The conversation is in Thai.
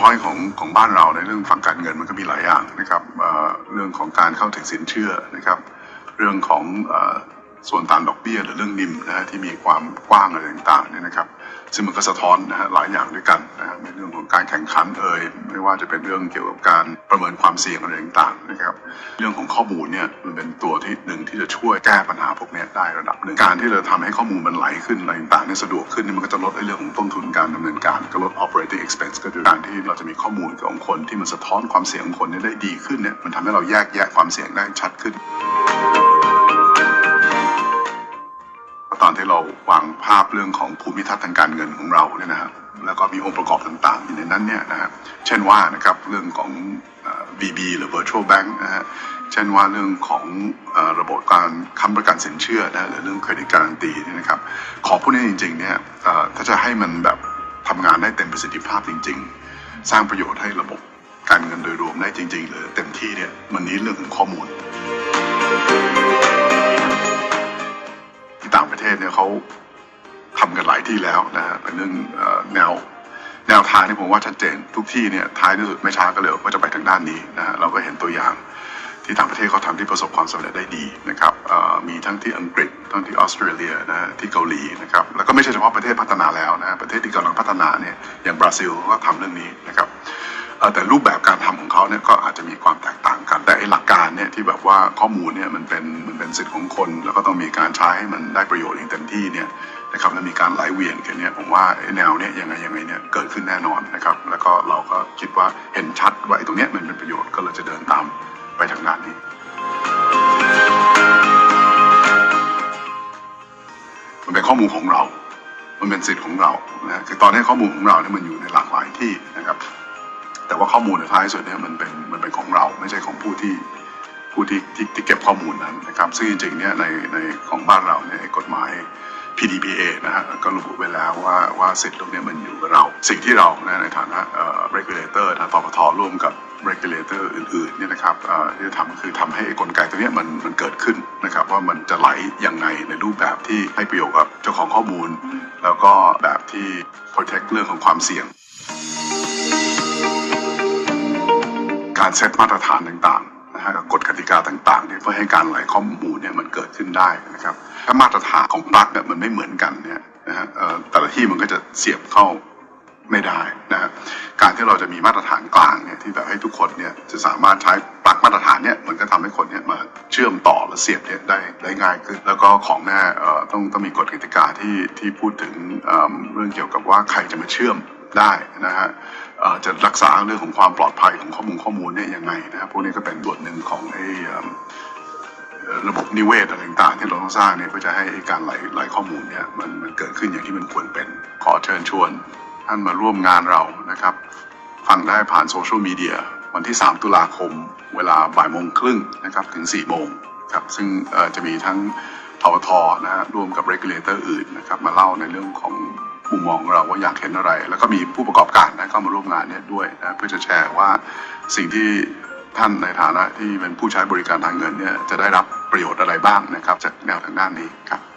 พอยต์ของของบ้านเราในเรื่องฝั่งการเงินมันก็มีหลายอย่างนะครับเรื่องของการเข้าถึงสินเชื่อนะครับ เรื่องของ ส่วนต่างดอกเบี้ยหรือเรื่องนิมนะฮะที่มีความกว้างอะไรต่างๆเนี่ยนะครับ ซึ่งมันก็สะท้อนนะฮะหลายอย่างด้วยกันนะฮะในเรื่องของการแข่งขันเอ่ยไม่ว่าจะเป็นเรื่องเกี่ยวกับการประเมินความเสี่ยงอะไรต่างๆนะครับ เรื่องของข้อมูลเนี่ยมันเป็นตัวที่หนึ่งที่จะช่วยแก้ปัญหาพวกนี้ได้ระดับหนึ่งการที่เราทำให้ข้อมูลมันไหลขึ้นอะไรต่างๆเนี่ยสะดวกขึ้นมันก็จะลดเรื่องของต้นทุนการดำเนินการก็ลด operating expense ก็คือการที่เราจะมีข้อมูลของคนที่มันสะท้อนความเสี่ยงของคนได้ดีขึ้นเนี่ยมันทำให้เราแยกแยะความเสี่ยงได้ชัดขึ้น เรื่องของภูมิทัศน์ทางการเงินของเราเนี่ยนะครับแล้วก็มีองค์ประกอบต่างๆอยู่ในนั้นเนี่ยนะครับเช่นว่านะครับเรื่องของ BB หรือ virtual bank นะฮะเช่นว่าเรื่องของระบบการค้ำประกันสินเชื่อนะหรือเรื่องเครดิตการันตีนี่นะครับของพวกนี้จริงๆเนี่ยถ้าจะให้มันแบบทำงานได้เต็มประสิทธิภาพจริง ๆ สร้างประโยชน์ให้ระบบการเงินโดยรวมได้จริง ๆ หรือเต็มที่เนี่ยมันนี้เรื่องของข้อมูล ที่ต่างประเทศเนี่ยเขา กันหลายที่แล้วนะฮะเป็นเรื่องแนวแนวทางที่ผมว่าชัดเจนทุกที่เนี่ยท้ายที่สุดไม่ช้าก็เร็วก็จะไปทางด้านนี้นะฮะเราก็เห็นตัวอย่างที่ต่างประเทศเขาทำที่ประสบความสำเร็จได้ดีนะครับมีทั้งที่อังกฤษทั้งที่ออสเตรเลียนะที่เกาหลีนะครับแล้วก็ไม่ใช่เฉพาะประเทศพัฒนาแล้วนะประเทศที่กำลังพัฒนาเนี่ยอย่างบราซิลก็ทำเรื่องนี้นะครับ แต่รูปแบบการทำของเขาเนี่ยก็อาจจะมีความแตกต่างกัน แต่หลักการเนี่ยที่แบบว่าข้อมูลเนี่ยมันเป็นมันเป็นสิทธิ์ของคน แล้วก็ต้องมีการใช้ให้มันได้ประโยชน์อย่างเต็มที่เนี่ยนะครับแล้วมีการไหลเวียนกันเนี่ยผมว่าแนวเนี่ยยังไงยังไงเนี่ยเกิดขึ้นแน่นอนนะครับ แล้วก็เราก็คิดว่าเห็นชัดว่าไอ้ตรงเนี้ยมันเป็นประโยชน์ก็เลยจะเดินตามไปทางด้านนี้มันเป็นข้อมูลของเรา มันเป็นสิทธิ์ของเรานะคือตอนนี้ข้อมูลของเราเนี่ยมันอยู่ในหลากหลายที่ แต่ว่าข้อมูลในท้ายสุดเนี่ยมันเป็นมันเป็นของเราไม่ใช่ของผู้ที่ผู้ที่ที่ที่เก็บข้อมูลนั้นนะครับ ซึ่งจริงๆเนี่ยในในของบ้านเราเนี่ยกฎหมาย PDPA นะฮะก็ระบุไว้แล้วว่าว่าสิทธิ์ตรงนี้มันอยู่กับเรา สิ่งที่เรานในฐานะเอ่อ regulator นะปปทร่วมกับ regulator อื่นๆเนี่ยนะครับเอ่อที่จะทำก็คือทำให้กลไกตัวเนี้ยมันมันเกิดขึ้นนะครับ ว่ามันจะไหลยังไงในรูปแบบที่ให้ประโยชน์กับเจ้าของข้อมูล แล้วก็แบบที่ protect เรื่องของความเสี่ยง การเซตมาตรฐานต่างๆนะฮะกฎกติกาต่างๆเนี่ยเพื่อให้การไหลข้อมูลเนี่ยมันเกิดขึ้นได้นะครับ ถ้ามาตรฐานของปลั๊กเนี่ยมันไม่เหมือนกันเนี่ยนะฮะแต่ละที่มันก็จะเสียบเข้าไม่ได้นะฮะการที่เราจะมีมาตรฐานกลางเนี่ยที่แบบให้ทุกคนเนี่ยจะสามารถใช้ปลั๊กมาตรฐานเนี่ยมันก็ทำให้คนเนี่ยมาเชื่อมต่อและเสียบเนี่ยได้ได้ง่ายขึ้น แล้วก็ของแน่เอ่อต้องต้องมีกฎกติกาที่ที่พูดถึงเอิ่มเรื่องเกี่ยวกับว่าใครจะมาเชื่อม ได้นะฮะจะรักษาเรื่องของความปลอดภัยของข้อมูลข้อมูลเนี่ยยังไงนะครับพวกนี้ก็เป็นส่วนหนึ่งของไอ้ระบบนิเวศอะไรต่างๆ ที่เราต้องสร้างเนี่ยเพื่อจะให้การไหลไหลข้อมูลเนี่ยมันมันเกิดขึ้นอย่างที่มันควรเป็นขอเชิญชวนท่านมาร่วมงานเรานะครับ ฟังได้ผ่านโซเชียลมีเดียวันที่ 3 ตุลาคม เวลาบ่ายโมงครึ่งนะครับถึง 4 โมงครับซึ่งจะมีทั้งทวทนะฮะร่วมกับ regulator อื่นนะครับมาเล่าในเรื่องของ มุมมองของเราว่าอยากเห็นอะไร แล้วก็มีผู้ประกอบการนะเข้ามาร่วมงานเนี่ยด้วยนะเพื่อจะแชร์ว่าสิ่งที่ท่านในฐานะที่เป็นผู้ใช้บริการทางเงินเนี่ยจะได้รับประโยชน์อะไรบ้างนะครับ จากแนวทางด้านนี้ครับ